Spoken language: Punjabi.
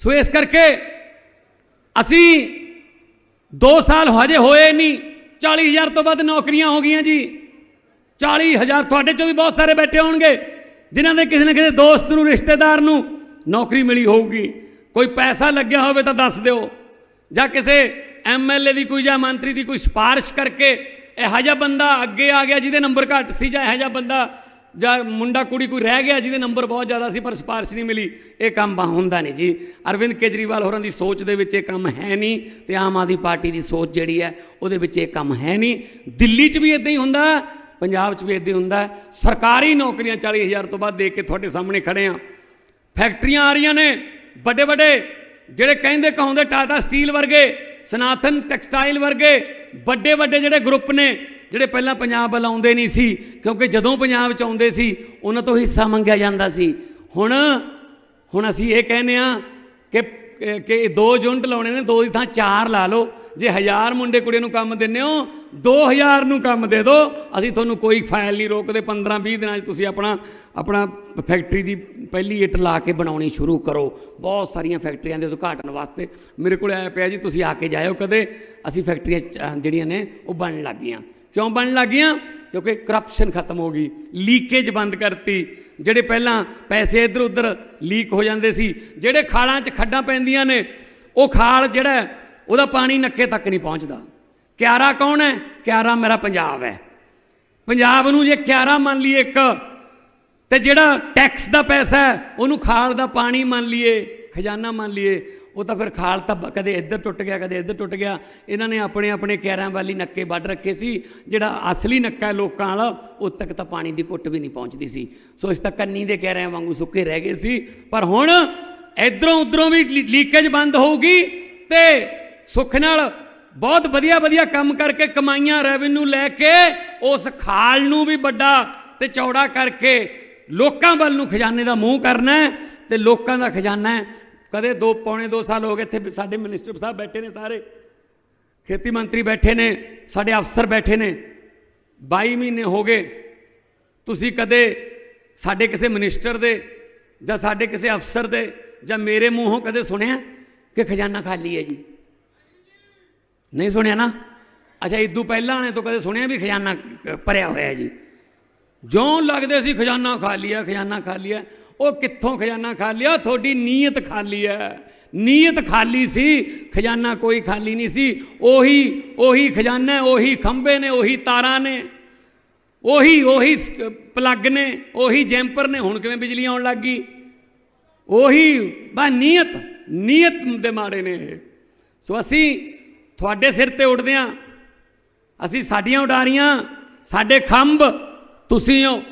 ਸੋ ਇਸ ਕਰਕੇ ਅਸੀਂ 2 ਸਾਲ ਹਜੇ ਹੋਏ ਨਹੀਂ 40000 ਤੋਂ ਵੱਧ ਨੌਕਰੀਆਂ ਹੋ ਗਈਆਂ ਜੀ। 40000 ਤੁਹਾਡੇ ਚੋਂ ਵੀ ਬਹੁਤ ਸਾਰੇ ਬੈਠੇ ਹੋਣਗੇ, ਜਿਨ੍ਹਾਂ ਦੇ ਕਿਸੇ ਨਾ ਕਿਸੇ ਦੋਸਤ ਨੂੰ, ਰਿਸ਼ਤੇਦਾਰ ਨੂੰ ਨੌਕਰੀ ਮਿਲੀ ਹੋਊਗੀ। ਕੋਈ ਪੈਸਾ ਲੱਗਿਆ ਹੋਵੇ ਤਾਂ ਦੱਸ ਦਿਓ। ਜਾਂ ਕਿਸੇ ਐਮਐਲਏ ਦੀ ਕੋਈ ਜਾਂ ਮੰਤਰੀ ਦੀ ਕੋਈ ਸਿਫਾਰਿਸ਼ ਕਰਕੇ, ਇਹੋ ਜਿਹਾ ਬੰਦਾ ਅੱਗੇ ਆ ਗਿਆ ਜਿਹਦੇ ਨੰਬਰ ਘੱਟ ਸੀ ਜਾਂ ਇਹੋ ਜਿਹਾ ਬੰਦਾ ਜਾਂ ਮੁੰਡਾ ਕੁੜੀ ਕੋਈ ਰਹਿ ਗਿਆ ਜਿਹਦੇ ਨੰਬਰ ਬਹੁਤ ਜ਼ਿਆਦਾ ਸੀ ਪਰ ਸਿਫਾਰਿਸ਼ ਨਹੀਂ ਮਿਲੀ, ਇਹ ਕੰਮ ਬਾ ਹੁੰਦਾ ਨਹੀਂ ਜੀ। ਅਰਵਿੰਦ ਕੇਜਰੀਵਾਲ ਹੋਰਾਂ ਦੀ ਸੋਚ ਦੇ ਵਿੱਚ ਇਹ ਕੰਮ ਹੈ ਨਹੀਂ ਤੇ ਆਮ ਆਦਮੀ ਪਾਰਟੀ ਦੀ ਸੋਚ ਜਿਹੜੀ ਹੈ, ਉਹਦੇ ਵਿੱਚ ਇਹ ਕੰਮ ਹੈ ਨਹੀਂ। ਦਿੱਲੀ 'ਚ ਵੀ ਇਦਾਂ ਹੀ ਹੁੰਦਾ, ਪੰਜਾਬ 'ਚ ਵੀ ਇਦਾਂ ਹੀ ਹੁੰਦਾ। ਸਰਕਾਰੀ ਨੌਕਰੀਆਂ 40000 ਤੋਂ ਬਾਅਦ ਦੇ ਕੇ ਤੁਹਾਡੇ ਸਾਹਮਣੇ ਖੜੇ ਆ। ਫੈਕਟਰੀਆਂ ਆ ਰਹੀਆਂ ਨੇ ਵੱਡੇ ਵੱਡੇ ਜਿਹੜੇ ਕਹਿੰਦੇ ਕਹਾਉਂਦੇ ਟਾਟਾ ਸਟੀਲ ਵਰਗੇ, ਸਨਾਤਨ ਟੈਕਸਟਾਈਲ ਵਰਗੇ ਵੱਡੇ ਵੱਡੇ ਜਿਹੜੇ ਗਰੁੱਪ ਨੇ ਜਿਹੜੇ ਪਹਿਲਾਂ ਪੰਜਾਬ ਵੱਲ ਆਉਂਦੇ ਨਹੀਂ ਸੀ, ਕਿਉਂਕਿ ਜਦੋਂ ਪੰਜਾਬ ਚ ਆਉਂਦੇ ਸੀ, ਉਹਨਾਂ ਤੋਂ ਹਿੱਸਾ ਮੰਗਿਆ ਜਾਂਦਾ ਸੀ। ਹੁਣ ਹੁਣ ਅਸੀਂ ਇਹ ਕਹਿੰਦੇ ਆ ਕਿ ਕਿ ਦੋ ਯੂਨਿਟ ਲਾਉਣੇ ਨੇ, ਦੋ ਦੀ ਥਾਂ ਚਾਰ ਲਾ ਲਓ। ਜੇ ਹਜ਼ਾਰ ਮੁੰਡੇ ਕੁੜੀਆਂ ਨੂੰ ਕੰਮ ਦਿੰਦੇ ਹੋ 2000 ਨੂੰ ਕੰਮ ਦੇ ਦਿਓ। ਅਸੀਂ ਤੁਹਾਨੂੰ ਕੋਈ ਫਾਇਲ ਨਹੀਂ ਰੋਕਦੇ 15 20 ਦਿਨਾਂ 'ਚ ਤੁਸੀਂ ਆਪਣਾ ਆਪਣਾ ਫੈਕਟਰੀ ਦੀ ਪਹਿਲੀ ਇੱਟ ਲਾ ਕੇ ਬਣਾਉਣੀ ਸ਼ੁਰੂ ਕਰੋ। ਬਹੁਤ ਸਾਰੀਆਂ ਫੈਕਟਰੀਆਂ ਦੇ ਉਦਘਾਟਨ ਵਾਸਤੇ ਮੇਰੇ ਕੋਲ ਆਇਆ ਪਿਆ ਜੀ, ਤੁਸੀਂ ਆ ਕੇ ਜਾਇਓ ਕਦੇ। ਅਸੀਂ ਫੈਕਟਰੀਆਂ ਚ- ਜਿਹੜੀਆਂ ਨੇ, ਉਹ ਬਣਨ ਲੱਗ ਗਈਆਂ। ਕਿਉਂ ਬਣਨ ਲੱਗ ਗਈਆਂ ਕਿਉਂਕਿ ਕਰਪਸ਼ਨ ਖਤਮ ਹੋ ਗਈ। ਲੀਕੇਜ ਬੰਦ ਕਰਤੀ। ਜਿਹੜੇ ਪਹਿਲਾਂ ਪੈਸੇ ਇੱਧਰ ਉੱਧਰ ਲੀਕ ਹੋ ਜਾਂਦੇ ਸੀ, ਜਿਹੜੇ ਖਾਲਾਂ 'ਚ ਖੱਡਾਂ ਪੈਂਦੀਆਂ ਨੇ, ਉਹ ਖਾਲ ਜਿਹੜਾ ਉਹਦਾ ਪਾਣੀ ਨੱਕੇ ਤੱਕ ਨਹੀਂ ਪਹੁੰਚਦਾ। ਕਿਆਰਾ ਕੌਣ ਹੈ? ਕਿਆਰਾ ਮੇਰਾ ਪੰਜਾਬ ਹੈ। ਪੰਜਾਬ ਨੂੰ ਜੇ ਕਿਆਰਾ ਮੰਨ ਲਈਏ ਇੱਕ, ਤੇ ਜਿਹੜਾ ਟੈਕਸ ਦਾ ਪੈਸਾ ਹੈ, ਉਹਨੂੰ ਖਾਲ ਦਾ ਪਾਣੀ ਮੰਨ ਲਈਏ, ਖਜ਼ਾਨਾ ਮੰਨ ਲਈਏ ਉਹ ਤਾਂ ਫਿਰ ਖਾਲ ਤਾਂ ਬ- ਕਦੇ ਇੱਧਰ ਟੁੱਟ ਗਿਆ, ਕਦੇ ਇੱਧਰ ਟੁੱਟ ਗਿਆ। ਇਹਨਾਂ ਨੇ ਆਪਣੇ ਆਪਣੇ ਕਿਆਰਾਂ ਵਾਲੀ ਨੱਕੇ ਵੱਢ ਰੱਖੇ ਸੀ। ਜਿਹੜਾ ਅਸਲੀ ਨੱਕਾ ਲੋਕਾਂ ਵਾਲਾ ਉਹ ਤੱਕ ਤਾਂ ਪਾਣੀ ਦੀ ਘੁੱਟ ਵੀ ਨਹੀਂ ਪਹੁੰਚਦੀ ਸੀ। ਸੋ ਇਸ ਤਾਂ ਕੰਨੀ ਦੇ ਕਿਆਰਿਆਂ ਵਾਂਗੂ ਸੁੱਕੇ ਰਹਿ ਗਏ ਸੀ। ਪਰ ਹੁਣ ਇਧਰੋਂ ਉਧਰੋਂ ਵੀ ਲੀ- ਲੀਕੇਜ ਬੰਦ ਹੋਊਗੀ ਤੇ ਸੁੱਖ ਨਾਲ ਬਹੁਤ ਵਧੀਆ ਵਧੀਆ ਕੰਮ ਕਰਕੇ ਕਮਾਈਆਂ ਰੈਵਨਿਊ ਲੈ ਕੇ ਉਸ ਖਾਲ ਨੂੰ ਵੀ ਵੱਡਾ ਤੇ ਚੌੜਾ ਕਰਕੇ ਲੋਕਾਂ ਵੱਲ ਨੂੰ ਖਜ਼ਾਨੇ ਦਾ ਮੂੰਹ ਕਰਨਾ ਹੈ ਤੇ ਲੋਕਾਂ ਦਾ ਖਜ਼ਾਨਾ ਕਦੇ ਦੋ, ਪੌਣੇ 2 ਸਾਲ ਹੋ ਗਏ ਇੱਥੇ ਸਾਡੇ ਮਿਨਿਸਟਰ ਸਾਹਿਬ ਬੈਠੇ ਨੇ ਸਾਰੇ। ਖੇਤੀ ਮੰਤਰੀ ਬੈਠੇ ਨੇ, ਸਾਡੇ ਅਫਸਰ ਬੈਠੇ ਨੇ। 22 ਮਹੀਨੇ ਹੋ ਗਏ, ਤੁਸੀਂ ਕਦੇ ਸਾਡੇ ਕਿਸੇ ਮਿਨਿਸਟਰ ਦੇ ਜਾਂ ਸਾਡੇ ਕਿਸੇ ਅਫਸਰ ਦੇ ਜਾਂ ਮੇਰੇ ਮੂੰਹੋਂ ਕਦੇ ਸੁਣਿਆ ਕਿ ਖਜ਼ਾਨਾ ਖਾਲੀ ਹੈ ਜੀ? ਨਹੀਂ ਸੁਣਿਆ ਨਾ? ਅੱਛਾ ਇਦੋਂ ਪਹਿਲਾਂ ਨੇ ਤੋਂ ਕਦੇ ਸੁਣਿਆ ਵੀ ਖਜ਼ਾਨਾ ਭਰਿਆ ਹੋਇਆ ਜੀ? ਜਿਉਂ ਲੱਗਦੇ ਸੀ, ਖਜ਼ਾਨਾ ਖਾਲੀ ਹੈ, ਖਜ਼ਾਨਾ ਖਾਲੀ ਹੈ। ਉਹ ਕਿੱਥੋਂ ਖਜ਼ਾਨਾ ਖਾਲੀ ਆ? ਤੁਹਾਡੀ ਨੀਅਤ ਖਾਲੀ ਹੈ ਨੀਅਤ ਖਾਲੀ ਸੀ, ਖਜ਼ਾਨਾ ਕੋਈ ਖਾਲੀ ਨਹੀਂ ਸੀ। ਉਹੀ ਉਹੀ ਖਜ਼ਾਨਾ, ਉਹੀ ਖੰਭੇ ਨੇ, ਉਹੀ ਤਾਰਾਂ ਨੇ। ਉਹੀ ਉਹੀ ਪਲੱਗ ਨੇ, ਉਹੀ ਜੈਂਪਰ ਨੇ। ਹੁਣ ਕਿਵੇਂ ਬਿਜਲੀ ਆਉਣ ਲੱਗ ਗਈ? ਉਹੀ, ਬਾ ਨੀਅਤ ਨੀਅਤ ਦੇ ਮਾੜੇ ਨੇ ਇਹ। ਸੋ ਅਸੀਂ ਤੁਹਾਡੇ ਸਿਰ ਤੇ ਉੱਡਦੇ ਹਾਂ ਅਸੀਂ ਸਾਡੀਆਂ ਉਡਾਰੀਆਂ, ਸਾਡੇ ਖੰਭ ਤੁਸੀਂ ਹੋ